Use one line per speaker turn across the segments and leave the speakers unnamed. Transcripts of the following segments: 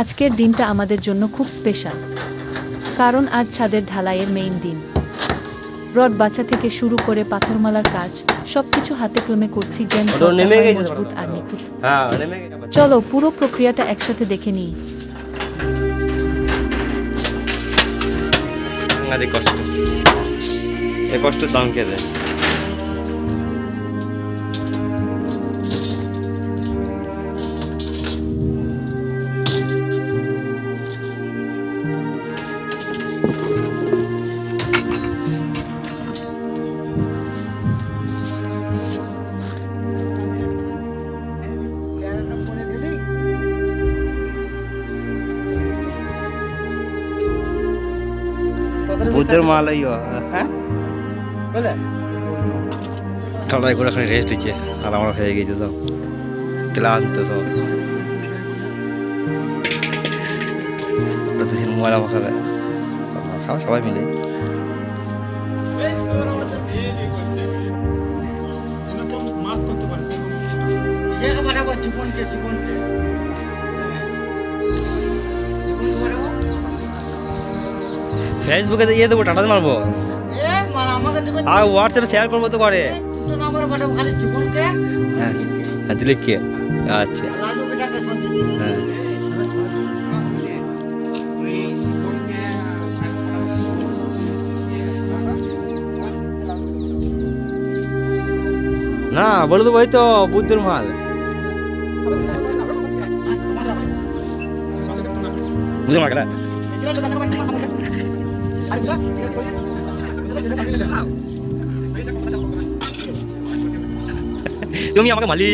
আজকের দিনটা আমাদের জন্য খুব স্পেশাল কারণ আজ ছাদের ঢালাইয়ের মেইন দিন। রড বাছা থেকে শুরু করে পাথরমালার কাজ সবকিছু হাতে কলমে করছি যেন মজবুত আর নিখুঁত।
হ্যাঁ
চলো পুরো প্রক্রিয়াটা একসাথে দেখে নিই।
কষ্ট। এ কষ্টের দাম কে দেয়? বুদ্ধের মালাই
হ্যাঁ? বলে।
ঠান্ডায় করে এখানে রেস্ট দিচ্ছে আর আমরা হয়ে গেছে সব। ক্লান্ত সব। দুজন ময়লা মাখাবে খাওয়া সবাই মিলে।
মাছ করতে পারে জীবনকে জীবনকে।
ফেসবুকে ইয়ে দেবো টাটা মারবো। আর হোয়াটসঅ্যাপে শেয়ার করব তো
পরে
হ্যাঁ, হ্যাঁ দিলীপকে। আচ্ছা। হ্যাঁ। না বলে দেবো ওই তো বুদ্ধুর মাল। বুঝে মাগলা তুমি আমাকে মালি।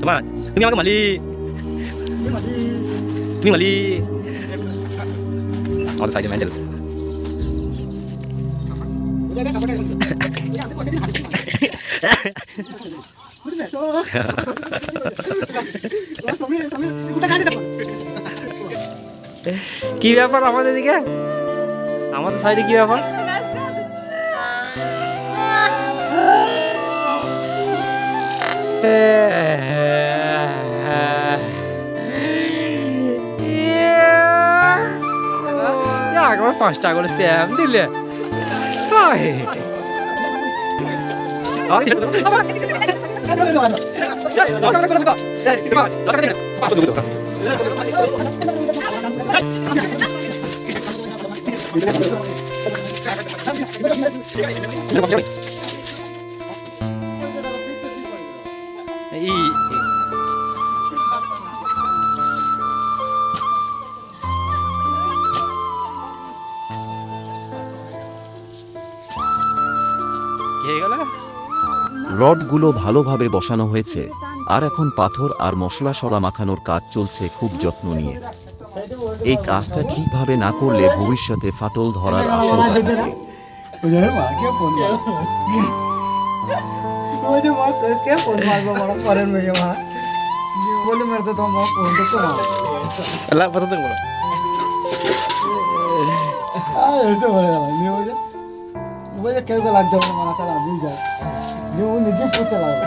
তোমার, তুমি আমাকে মালি। তুমি মালি। আমাদের সাইডে মেন্টাল কি ব্যাপার আমাদের দিকে? আমাদের সাইডে কি ব্যাপার? একবার পাঁচটা করে স্ট্যাম্প দিলে। গেল
রডগুলো ভালোভাবে বসানো হয়েছে, আর এখন পাথর আর মশলা সরা মাখানোর কাজ চলছে খুব যত্ন নিয়ে। এই কাজটা ঠিকভাবে না করলে ভবিষ্যতে ফাটল ধরার আশঙ্কা থাকে।
কেউ নিজে করতে লাগবে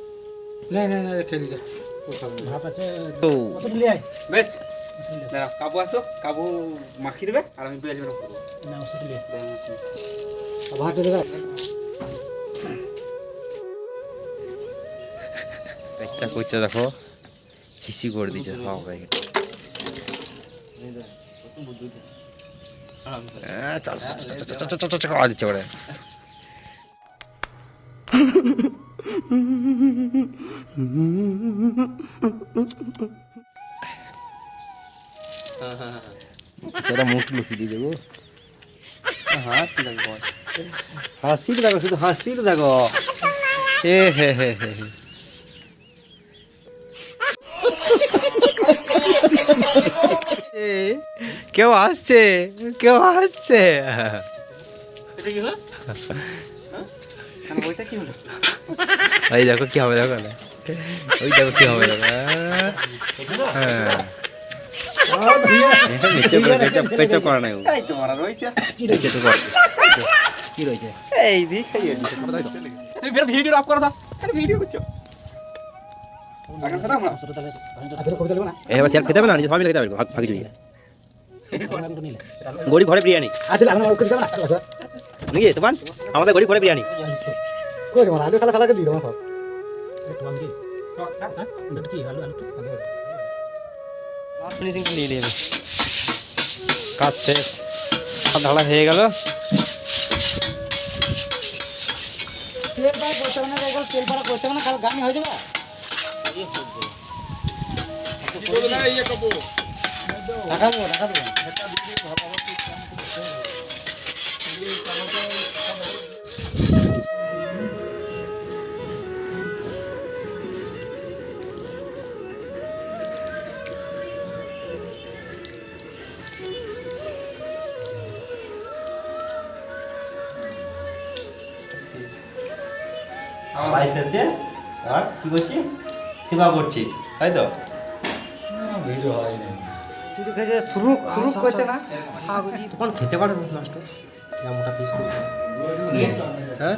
नहीं नहीं नहीं खेल
ভাত আছে তো
আয়?
বেশ। দাঁড়াও কাবু আসো কাবু মাখি দেবে আর আমি বেশ বেরো
ভাত দেবে
বাচ্চা করছে দেখো হিসি করে দিচ্ছে হাও ভাই তোরা মুখ লুকিয়ে দিয়ে দেবো হাসি দেখো হাসি দেখো শুধু হাসি দেখো হে হে হে হে কেউ আসছে কেউ আসছে এই দেখো কি হবে দেখো না ওই দেখো কি হবে হ্যাঁ
ভিডিও অফ করে দাও ভিডিও করছ
এবার স্যার খেতে হবে না নিজে সবাই খেতে হবে ভাগ ভাগে চলে গরিব ঘরে বিরিয়ানি নাকি তোমার আমাদের গরিব ঘরে বিরিয়ানি
খালা খালাকে দিয়ে দেবো
লাস্ট ফিনিশিংটা নিয়ে নিয়ে কাজ শেষ আর ঢালা হয়ে গেল
তেল পাড়া করতে হবে না একবার তেল পাড়া করতে হবে না কাল গানি হয়ে যাবে টাকা দেবো টাকা দেবো
ভাই শেষে আর কি করছি? সেবা করছি তাই তো?
ভিডিও
শুরু খেয়েছে শুরু শুরু করছে না? তখন খেতে পারো লাস্ট যা মোটা পিস হ্যাঁ?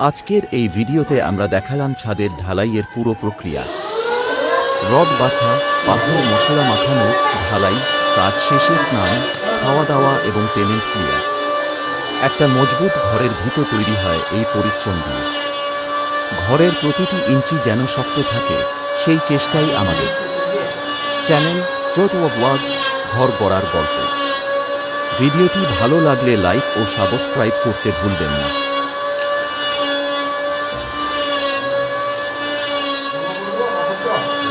আজকের এই ভিডিওতে আমরা দেখালাম ছাদের ঢালাইয়ের পুরো প্রক্রিয়া। রড বাছা, পাথর মশলা মাখানো, ঢালাই, কাজ শেষে স্নান খাওয়া দাওয়া এবং পেমেন্ট ক্লিয়ার একটা মজবুত ঘরের ভিত তৈরি হয় এই পরিশ্রম দিয়ে। ঘরের প্রতিটি ইঞ্চি যেন শক্ত থাকে, সেই চেষ্টাই আমাদের। চ্যানেল চোটওয়া ব্লগস ঘর গড়ার গল্প। ভিডিওটি ভালো লাগলে লাইক ও সাবস্ক্রাইব করতে ভুলবেন না।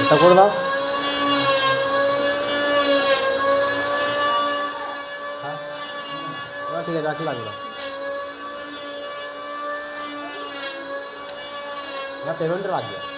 এটা করে দাও ঠিক আছে রাখি লাগবে না পেমেন্ট লাগবে